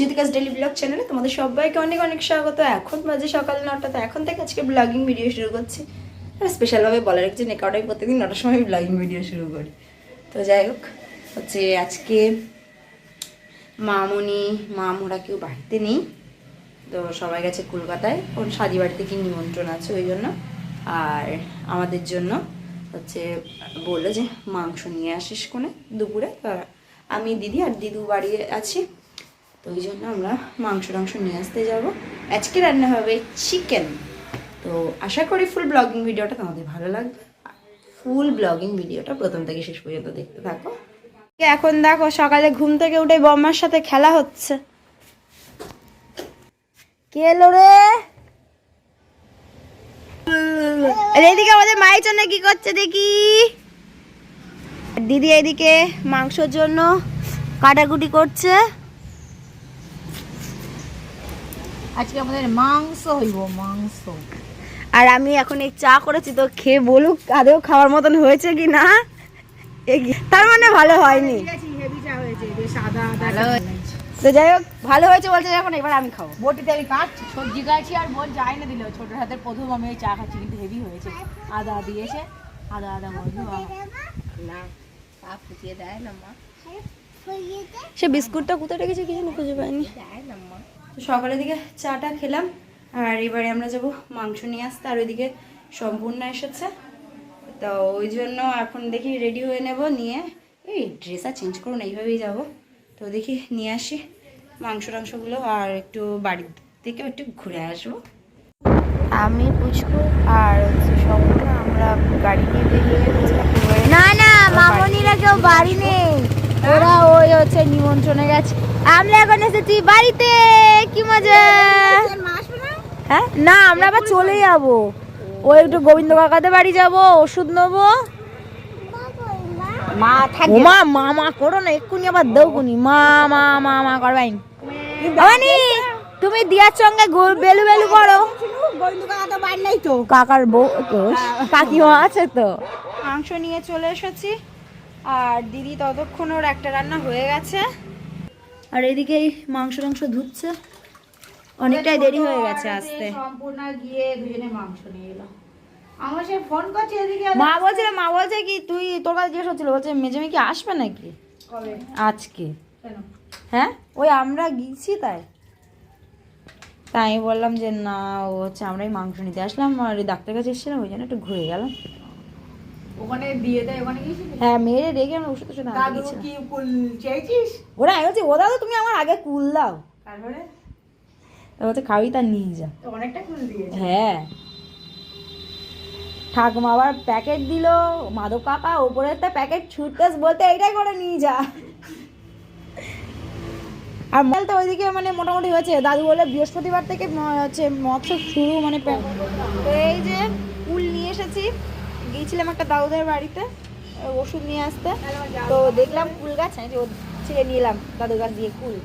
জিতিকাস daily blog চ্যানেলে তোমাদের সবাইকে অনেক অনেক স্বাগত। এখন বাজে সকাল নটা, তো এখন থেকে আজকে ব্লগিং ভিডিও শুরু করছি। স্পেশালভাবে বলার কিছু নেই, কারণ আমি প্রত্যেকদিন নটার সময় ব্লগিং ভিডিও শুরু করি। তো যাই হোক, হচ্ছে আজকে মামনি মাম ওরা কেউ বাড়িতে নেই, তো সবাই গেছে কলকাতায়। ওর শাদি বাড়িতে কি নিমন্ত্রণ আছে ওই জন্য। আর আমাদের জন্য হচ্ছে বলল যে মাংস নিয়ে আসিস কোনে দুপুরে। আমি দিদি আর দিদু বাড়ি আছি। তো ওই জন্য আমরা মাংস টাংস নিয়ে আসতে যাব। আজকে রান্না হবে চিকেন তো আশা করি ফুল ব্লগিং ভিডিওটা তোমাদের ভালো লাগবে। ফুল ব্লগিং ভিডিওটা প্রথম থেকে শেষ পর্যন্ত দেখতে থাকো। এখন দেখো সকালে ঘুম থেকে উঠে বম্মার সাথে খেলা হচ্ছে। কে রে? এদিকে আমাদের মায়ের জন্য কি করছে দেখি। দিদি এদিকে মাংসর জন্য কাটাকুটি করছে। আজকে আমাদের মাংস হইব মাংস। আর আমি এখন এই চা করেছি তো খেয়ে বলুক আদেও খাওয়ার মতন হয়েছে কি না? তার মানে ভালো হয়নি। হেভি চা হয়েছে বেশ সাদা আদা তো যাই হোক ভালো হয়েছে বলছে যখন এবার আমি খাব। বটিতে আমি কাটছি সবজি কাটছি আর বোন যাই না দিল। ছোট হাতের প্রথম আমি এই চা খাচ্ছি কিন্তু হেভি হয়েছে। আদা দিয়েছে আদা আদা গন্ধ না পা ফুটিয়ে দেয় না মা। সে বিস্কুটটা কোথায় রেখেছে কি জানি খুঁজে পাইনি দেয় না মা। সকালের দিকে চাটা খেলাম আর এবারে আমরা যাব মাংস নিয়ে আসতে আর ওইদিকে সম্পূর্ণ এসেছে। তো ওই জন্য এখন দেখি রেডি হয়ে নেব নিয়ে এই ড্রেস আর চেঞ্জ করুন এইভাবেই যাব। তো দেখি নিয়ে আসি মাংস টাংসগুলো আর একটু বাড়ির থেকে একটু ঘুরে আসব। আমি পুচকু আর হচ্ছে সম্পূর্ণ আমরা গাড়ি নিয়ে বেরিয়ে না না মামনিরা কেউ বাড়ি নেই। ওরা ওই হচ্ছে নিমন্ত্রণে গেছে। আমরা এখন এসেছি বাড়িতে। কি মজা? হ্যাঁ? না আমরা আবার চলে যাব। ওই একটু গোবিন্দ কাকাদের বাড়ি যাব ওষুধ নেব। মা ও মা মা মা করো না এক্ষুনি আবার দেউকুনি মা মা মা মা করবাইন আমানি তুমি দিয়ার সঙ্গে বেলু বেলু করো। গোবিন্দ কাকা তো বাড়ি নাই তো। কাকার বউ তো কাকিমা আছে তো। মাংস নিয়ে চলে এসেছি। আর দিদি ততক্ষণ ওর একটা রান্না হয়ে গেছে। আর এদিকে মাংস টাংস ধুচ্ছে। অনেকটাই দেরি হয়ে গেছে আসতে। সম্পূর্ণ গিয়ে দুজনে মাংস নিয়ে এলো আমার সে ফোন করছে এদিকে মা বলছে মা বলছে কি তুই তোর কাছে জিজ্ঞেস হচ্ছিল বলছে মেজে কি আসবে নাকি? আজকে। হ্যাঁ? ওই আমরা গিয়েছি তাই। তাই বললাম যে না ও হচ্ছে আমরাই মাংস নিতে আসলাম আর ওই ডাক্তার কাছে এসেছিলাম ওই জন্য একটু ঘুরে গেলাম। ওখানে দিয়ে দেয় ওখানে হ্যাঁ মেরে রেখে আমরা ওষুধ ওষুধ কি কুল চেয়েছিস? ওরা আমি বলছি ও দাদা তুমি আমার আগে কুল দাও। তারপরে? তা বলছে খাবি তা নিয়ে যা। অনেকটা কুল দিয়েছে। হ্যাঁ। ঠাকুমা আবার প্যাকেট দিল মাধব কাকা ওপরে একটা প্যাকেট ছুটতেস বলতে এইটাই করে নিয়ে যা। আর মেল তো ওইদিকে মানে মোটামুটি হয়েছে। দাদু বলে বৃহস্পতিবার থেকে হচ্ছে মৎস্য শুরু মানে এই যে কুল নিয়ে এসেছি। গিয়েছিলাম একটা দাদুদের বাড়িতে ওষুধ নিয়ে আসতে। তো দেখলাম কুল গাছ যে ও ছিঁড়ে নিলাম দাদু গাছ দিয়ে কুল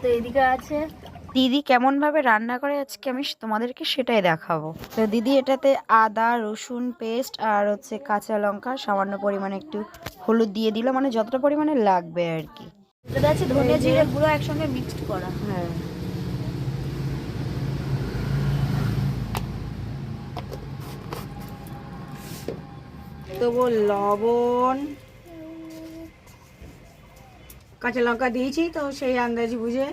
তো এদিকে আছে। দিদি কেমন ভাবে রান্না করে আজকে আমি তোমাদেরকে সেটাই দেখাবো। তো দিদি এটাতে আদা, রসুন পেস্ট আর হচ্ছে কাঁচা লঙ্কা, সামান্য পরিমাণে একটু হলুদ দিয়ে দিল মানে যতটা পরিমাণে লাগবে আর কি। ধনে জিরে গুঁড়ো একসঙ্গে মিক্সড করা। হ্যাঁ। লবণ। কাঁচা লঙ্কা দিয়েছি তো সেই আন্দাজি বুঝে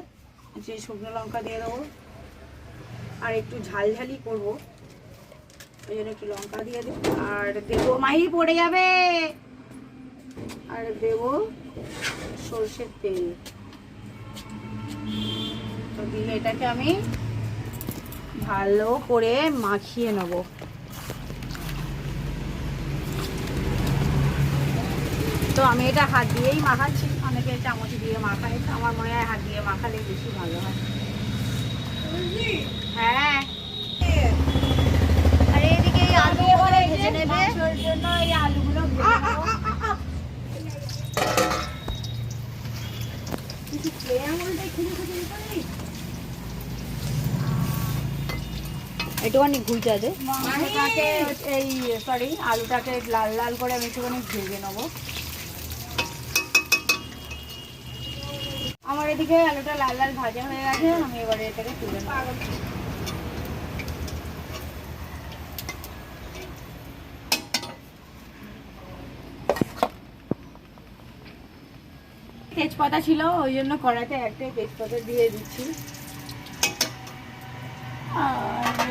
যে শুকনো লঙ্কা দিয়ে দেবো। আর একটু ঝালঝালি করব। ওই জন্য একটু লঙ্কা দিয়ে দেবো আর দেবো মাহি পড়ে যাবে। আর দেবো সর্ষের তেল। তো দিয়ে এটাকে আমি ভালো করে মাখিয়ে নেব। তো আমি এটা হাত দিয়েই মাখাচ্ছি। অনেকে চামচ দিয়ে মাখায়। আমার মনে হয় হাত দিয়ে মাখালে বেশি ভালো হয়। হ্যাঁ আর এদিকে এই আলু ওখানে ভেজে নেবে মাংসের জন্য এই আলুগুলো ভেজে নেব। কিছু খেয়ে অনেক ঘুরতে আছে মাংসটাকে এই সরি আলুটাকে লাল লাল করে আমি একটুখানি ভেজে নেব। আমার এদিকে আলুটা লাল লাল ভাজা হয়ে গেছে, আমি এবারে এটাকে তুলে নেব। তেজপাতা ছিল, ওই জন্য কড়াইতে একটাই তেজপাতা দিয়ে দিচ্ছি। আর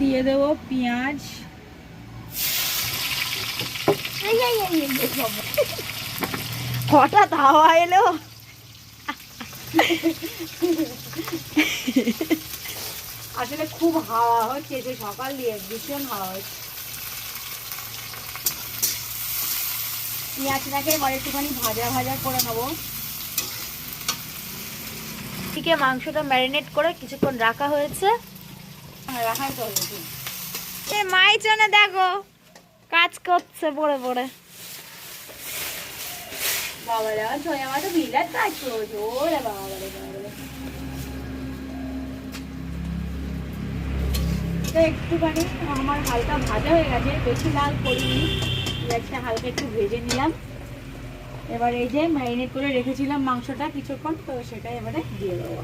দিয়ে দেবো পেঁয়াজ। হঠাৎ হাওয়া এলো। আসলে খুব হাওয়া হচ্ছে সকাল দিয়ে ভীষণ হাওয়া হচ্ছে। পেঁয়াজটাকে এবার একটুখানি ভাজা ভাজা করে নেব। এদিকে মাংসটা ম্যারিনেট করে কিছুক্ষণ রাখা হয়েছে। রাখাই তো হয়েছে এ মাই চনে দেখো কাজ করছে পড়ে পড়ে। বাবা রে আমার তো বিরাট কাজ করছে ওরে বাবা রে তো একটুখানি আমার হালকা ভাজা হয়ে গেছে বেশি লাল করিনি। পেঁয়াজটা হালকা একটু ভেজে নিলাম। এবার এই যে ম্যারিনেট করে রেখেছিলাম মাংসটা কিছুক্ষণ, তো সেটা এবারে দিয়ে দেবো।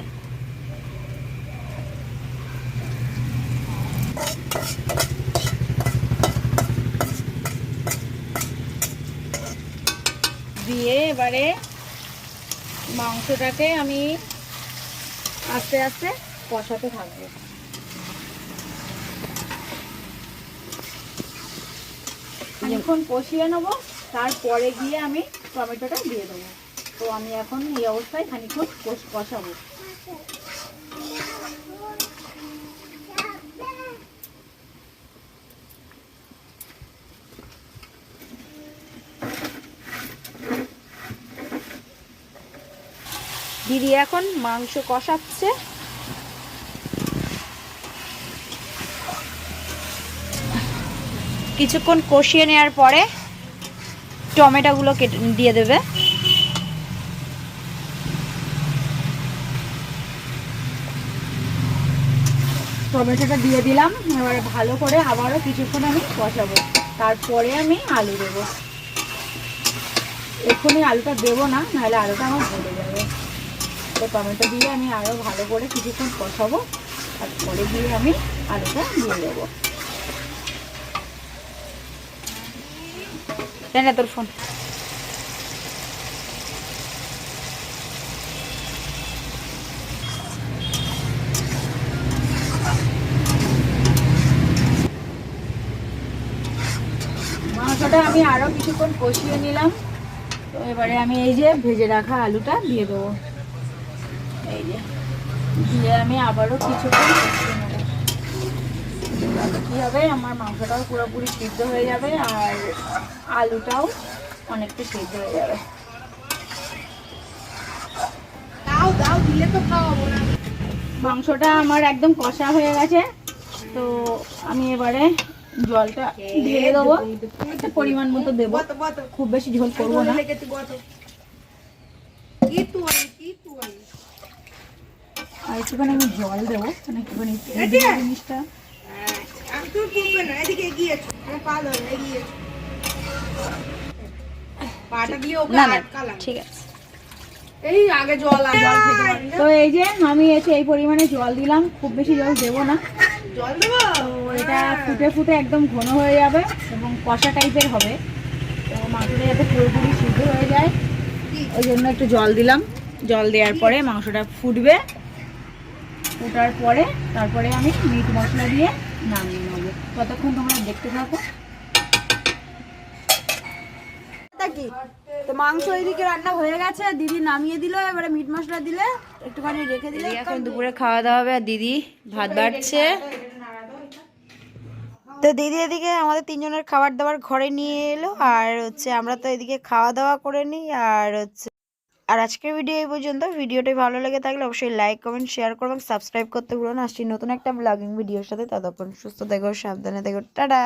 দিয়ে এবারে মাংসটাকে আমি আস্তে আস্তে কষাতে থাকব। খানিক্ষণ কষিয়ে নেব তারপরে গিয়ে আমি টমেটোটা দিয়ে দেবো। তো আমি এখন এই অবস্থায় খানিক্ষণ কষ- কষাবো। দিদি এখন মাংস কষাচ্ছে। কিছুক্ষণ কষিয়ে নেওয়ার পরে টমেটোগুলো কেটে দিয়ে দেবে। টমেটোটা দিয়ে দিলাম। এবারে ভালো করে আবারও কিছুক্ষণ আমি কষাবো। তারপরে আমি আলু দেবো। এক্ষুনি আলুটা দেবো না, নাহলে আলুটা আমার ভরে যাবে। তো টমেটো দিয়ে আমি আরও ভালো করে কিছুক্ষণ কষাবো। তারপরে দিয়ে আমি আলুটা দিয়ে দেবো। জানে তোর ফোন মাংসটা আমি আরও কিছুক্ষণ কষিয়ে নিলাম। তো এবারে আমি এই যে ভেজে রাখা আলুটা দিয়ে দেবো। এই যে, দিয়ে আমি আবারও কিছুক্ষণ কষিয়ে কী হবে আমার মাংসটাও পুরোপুরি সিদ্ধ হয়ে যাবে আর আলুটাও অনেকটা সিদ্ধ হয়ে যাবে। মাংসটা আমার একদম কষা হয়ে গেছে তো আমি এবারে জলটা দিয়ে দেবো। একটা পরিমাণ মতো দেবো। খুব বেশি ঝোল করব না। আর একটুখানি আমি জল দেবো মানে একটুখানি ফুটবে জিনিসটা না না ঠিক আছে। তো এই যে আমি এসে এই পরিমাণে জল দিলাম খুব বেশি জল দেবো না। তো এটা ফুটে ফুটে একদম ঘন হয়ে যাবে এবং কষা টাইপের হবে। তো মাংসটা যাতে পুরোপুরি সিদ্ধ হয়ে যায় ওই জন্য একটু জল দিলাম। জল দেওয়ার পরে মাংসটা ফুটবে ফুটার পরে তারপরে আমি মিট মশলা দিয়ে নামিয়ে নেব। ততক্ষণ তোমরা দেখতে থাকো? কি? তো মাংস এদিকে রান্না হয়ে গেছে দিদি নামিয়ে দিল এবারে মিট মশলা দিলে একটুখানি রেখে দিলে এখন দুপুরে খাওয়া দাওয়া হবে আর দিদি ভাত বাড়ছে। তো দিদি এদিকে আমাদের তিনজনের খাবার দাবার ঘরে নিয়ে এলো আর হচ্ছে আমরা তো এদিকে খাওয়া দাওয়া করে নিই আর হচ্ছে আর আজকের ভিডিও এই পর্যন্ত। ভিডিওটি ভালো লেগে থাকলে অবশ্যই লাইক কমেন্ট শেয়ার করবেন সাবস্ক্রাইব করতে ভুলো না। আসছি নতুন একটা ব্লগিং ভিডিওর সাথে। ততক্ষণ সুস্থ থেকো, সাবধানে থেকো। টাটা!